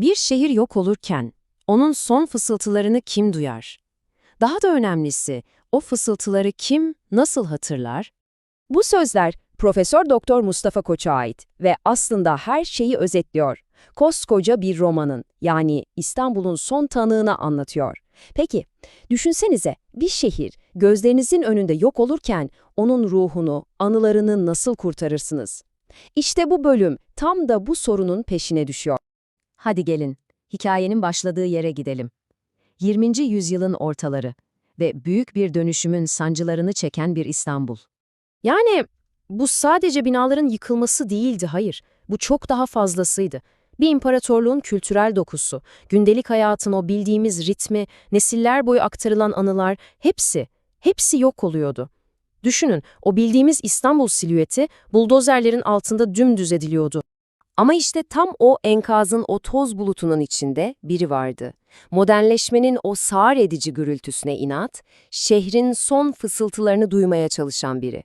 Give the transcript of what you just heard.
Bir şehir yok olurken onun son fısıltılarını kim duyar? Daha da önemlisi, o fısıltıları kim, nasıl hatırlar? Bu sözler Profesör Doktor Mustafa Koç'a ait ve aslında her şeyi özetliyor. Koskoca bir romanın yani İstanbul'un son tanığını anlatıyor. Peki, düşünsenize bir şehir gözlerinizin önünde yok olurken onun ruhunu, anılarını nasıl kurtarırsınız? İşte bu bölüm tam da bu sorunun peşine düşüyor. Hadi gelin, hikayenin başladığı yere gidelim. 20. yüzyılın ortaları ve büyük bir dönüşümün sancılarını çeken bir İstanbul. Yani bu sadece binaların yıkılması değildi, hayır. Bu çok daha fazlasıydı. Bir imparatorluğun kültürel dokusu, gündelik hayatın o bildiğimiz ritmi, nesiller boyu aktarılan anılar, hepsi, hepsi yok oluyordu. Düşünün, o bildiğimiz İstanbul silüeti buldozerlerin altında dümdüz ediliyordu. Ama işte tam o enkazın o toz bulutunun içinde biri vardı. Modernleşmenin o sağır edici gürültüsüne inat, şehrin son fısıltılarını duymaya çalışan biri.